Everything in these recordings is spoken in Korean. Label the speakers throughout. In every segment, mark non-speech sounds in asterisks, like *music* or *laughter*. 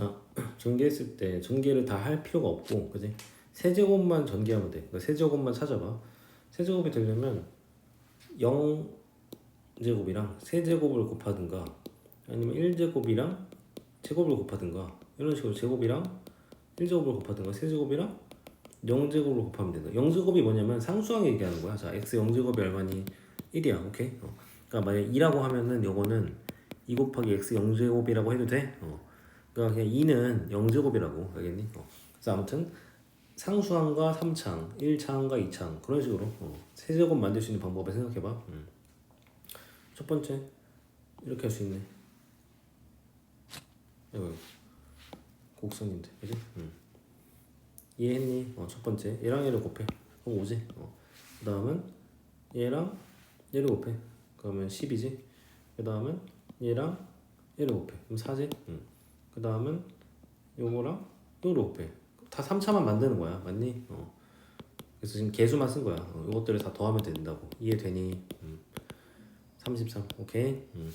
Speaker 1: 자, *clears throat* 전개했을 때 전개를 다 할 필요가 없고, 그지? 세제곱만 전개하면 돼. 그러니까 세제곱만 찾아봐. 세제곱이 되려면 0제곱이랑 세제곱을 곱하든가 아니면 1제곱이랑 제곱을 곱하든가 이런 식으로 제곱이랑 1제곱을 곱하든가 세제곱이랑 0제곱을 곱하면 된다. 0제곱이 뭐냐면 상수항 얘기하는 거야. 자, x 0제곱이 얼마니? 1이야. 오케이? 어. 그러니까 만약 2라고 하면은 요거는 2 곱하기 x 0제곱이라고 해도 돼. 어. 그러니까 그냥 2는 0제곱이라고 알겠니? 어. 그래서 아무튼 상수항과 3창, 1창과 2창 그런 식으로 어. 세제곱 만들 수 있는 방법을 생각해봐. 음. 첫 번째 이렇게 할 수 있네. 이거 곡선인데, 그지? 음. 이해했니? 어, 첫 번째 얘랑 얘를 곱해. 그럼 5지. 어. 그 다음은 얘랑 얘를 곱해. 그러면 10이지. 그 다음은 얘랑 얘를 곱해. 그럼 4지. 음. 그 다음은 요거랑 요를 곱해. 다 3차만 만드는 거야. 맞니? 어. 그래서 지금 개수만 쓴 거야. 어, 이것들을 다 더하면 된다고. 이해되니? 음. 33. 오케이. 음.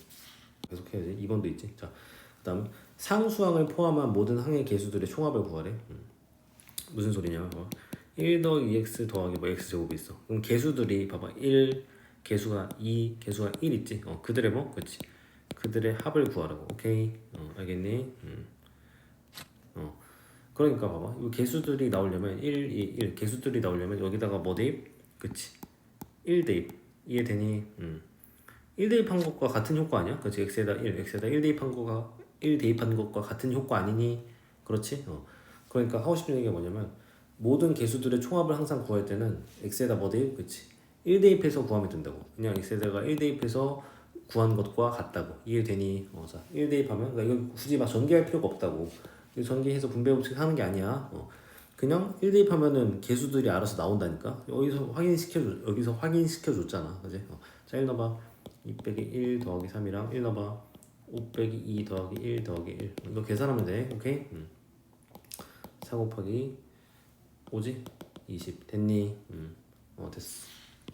Speaker 1: 계속 해야지. 2번도 있지. 자, 그 다음 상수항을 포함한 모든 항의 개수들의 총합을 구하래. 음. 무슨 소리냐? 어. 1 더하기 2x 더하기 뭐 x 제곱이 있어. 그럼 개수들이 봐봐. 1 개수가 2 개수가 1 있지. 어, 그들의 뭐? 그렇지. 그들의 합을 구하라고. 오케이. 어, 알겠니? 음. 어. 그러니까 봐봐. 이 개수들이 나오려면 1, 2, 1 개수들이 나오려면 여기다가 뭐 대입? 그치. 1 대입. 이해되니? 음. 1 대입한 것과 같은 효과 아니야? 그렇지. x에다 1, x에다 1 대입한 거가 1 대입한 것과 같은 효과 아니니? 그렇지? 어. 그러니까 하고 싶은 얘기가 뭐냐면 모든 개수들의 총합을 항상 구할 때는 x에다 뭐 대입? 그치. 1 대입해서 구하면 된다고. 그냥 x에다가 1 대입해서 구한 것과 같다고. 이해되니? 어, 자, 1 대입하면 그러니까 이거 굳이 막 전개할 필요가 없다고. 이거 전개해서 분배 법칙 하는 게 아니야. 어. 그냥 1 대입 하면은 개수들이 알아서 나온다니까. 여기서 확인시켜 줘. 여기서 확인시켜 줬잖아. 그지? 어. 자, 1 넣어봐. 2 빼기 1 더하기 3이랑 1 넣어봐. 5 빼기 2 더하기 1 더하기 1. 이거 계산하면 돼. 오케이? 음. 4 곱하기 5지? 20. 됐니? 음. 어, 됐어.